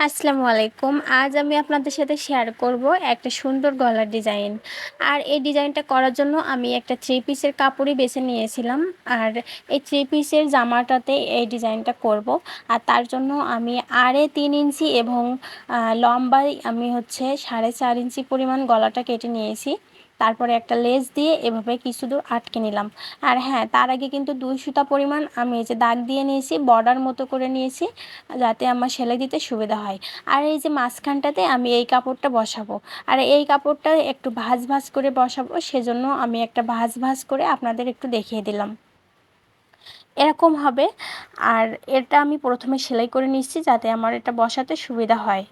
আসসালামু আলাইকুম আজ আমি আপনাদের সাথে শেয়ার করব একটা সুন্দর গলার ডিজাইন আর এই ডিজাইনটা করার জন্য আমি একটা থ্রি পিসের কাপড়ই বেছে নিয়েছিলাম। আর এই থ্রি পিসের জামাটাতে এই ডিজাইনটা করব। আর তার জন্য আমি আড়ে তিন ইঞ্চি এবং লম্বায় আমি হচ্ছে সাড়ে চার ইঞ্চি পরিমাণ গলাটা কেটে নিয়েছি। তারপরে একটা লেস দিয়ে এভাবে কিছু দূর আটকে নিলাম। আর হ্যাঁ তার আগে কিন্তু দুই সুতা পরিমাণ আমি এই যে দাগ দিয়ে নিয়েছি, বর্ডার মতো করে নিয়েছি, যাতে আমার সেলাই দিতে সুবিধা হয়। আর এই যে মাঝখানটাতে আমি এই কাপড়টা বসাবো। আর এই কাপড়টা একটু ভাজ ভাজ করে বসাবো, সেজন্য আমি একটা ভাজ ভাজ করে আপনাদের একটু দেখিয়ে দিলাম। এরকম হবে। আর এটা আমি প্রথমে সেলাই করে নিচ্ছি, যাতে আমার এটা বসাতে সুবিধা হয়।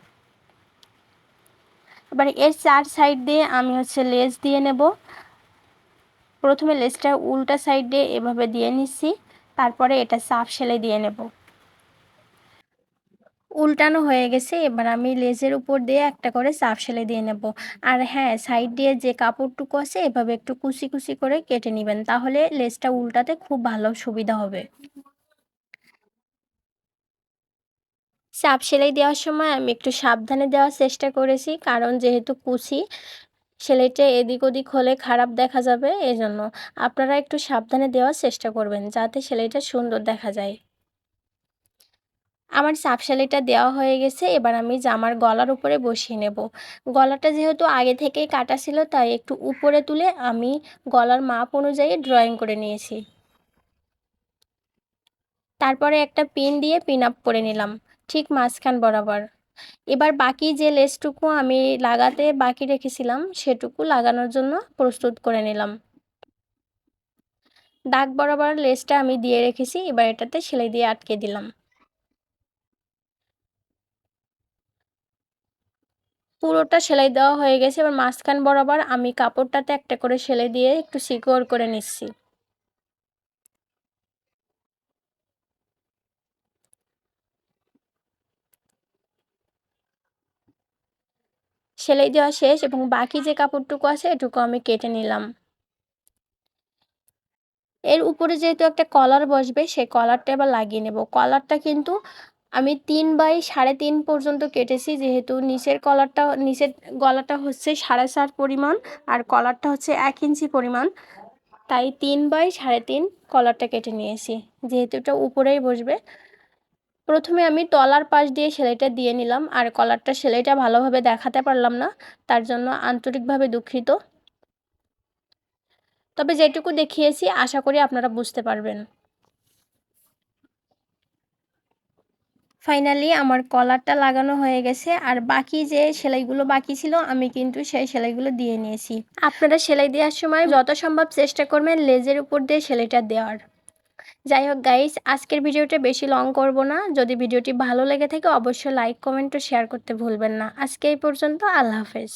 এবার এর চার সাইড দিয়ে আমি হচ্ছে লেস দিয়ে নেব। প্রথমে লেসটা উল্টা সাইড দিয়ে এভাবে দিয়ে নিচ্ছি, তারপরে এটা সাফ সেলাই দিয়ে নেব। উল্টানো হয়ে গেছে, এবার আমি লেজের উপর দিয়ে একটা করে সাফ সেলাই দিয়ে নেব। আর হ্যাঁ সাইড দিয়ে যে কাপড়টুকু আছে, এভাবে একটু কুচি কুচি করে কেটে নেবেন, তাহলে লেজটা উল্টাতে খুব ভালো সুবিধা হবে। চাপ সেলাই দেওয়ার সময় আমি একটু সাবধানে দেওয়ার চেষ্টা করেছি। কারণ যেহেতু কুচি, সেলাইটা এদিক ওদিক হলে খারাপ দেখা যাবে, এজন্য আপনারা একটু সাবধানে দেওয়ার চেষ্টা করবেন যাতে সেলাইটা সুন্দর দেখা যায়। আমার চাপ সেলাইটা দেওয়া হয়ে গেছে, এবার আমি জামার গলার উপরে বসিয়ে নেব। গলাটা যেহেতু আগে থেকেই কাটা ছিল, তাই একটু উপরে তুলে আমি গলার মাপ অনুযায়ী ড্রয়িং করে নিয়েছি। তারপরে একটা পিন দিয়ে পিন আপ করে নিলাম। ঠিক মাঝখান বরাবর। এবার বাকি যে লেসটুকু আমি লাগাতে বাকি রেখেছিলাম, সেটুকু লাগানোর জন্য প্রস্তুত করে নিলাম। দাগ বরাবর লেসটা আমি দিয়ে রেখেছি, এবার এটাতে সেলাই দিয়ে আটকে দিলাম। পুরোটা সেলাই দেওয়া হয়ে গেছে, এবার মাঝখান বরাবর আমি কাপড়টাতে একটা করে সেলাই দিয়ে একটু সিকিওর করে নিচ্ছি। সেলাই দেওয়া শেষ এবং বাকি যে কাপড়টুকু আছে এটুকু আমি কেটে নিলাম। এর উপরে যেহেতু একটা কলার বসবে, সেই কলারটা এবার লাগিয়ে নেব। কলারটা কিন্তু আমি তিন বাই সাড়ে তিন পর্যন্ত কেটেছি, যেহেতু নিচের কলারটা, নিচের গলাটা হচ্ছে সাড়ে চার পরিমাণ আর কলারটা হচ্ছে এক ইঞ্চি পরিমাণ। তাই তিন বাই সাড়ে তিন কলারটা কেটে নিয়েছি, যেহেতু এটা উপরেই বসবে। প্রথমে আমি তলার পাশ দিয়ে সেলাইটা দিয়ে নিলাম, আর কলারটা সেলাইটা ভালোভাবে দেখাতে পারলাম না, তার জন্য আন্তরিকভাবে দুঃখিত। তবে যেটুকু দেখিয়েছি, আশা করি আপনারা বুঝতে পারবেন। ফাইনালি আমার কলারটা লাগানো হয়ে গেছে, আর বাকি যে সেলাইগুলো বাকি ছিল, আমি কিন্তু সেই সেলাইগুলো দিয়ে নিয়েছি। আপনারা সেলাই দেওয়ার সময় যত সম্ভব চেষ্টা করবেন লেজের উপর দিয়ে সেলাইটা দেওয়ার। যাই হোক গাইস আজকের ভিডিওটা বেশি লং করব না। যদি ভিডিওটি ভালো লেগে থাকে, অবশ্যই লাইক কমেন্ট ও শেয়ার করতে ভুলবেন না। আজকে এই পর্যন্ত, আল্লাহ হাফেজ।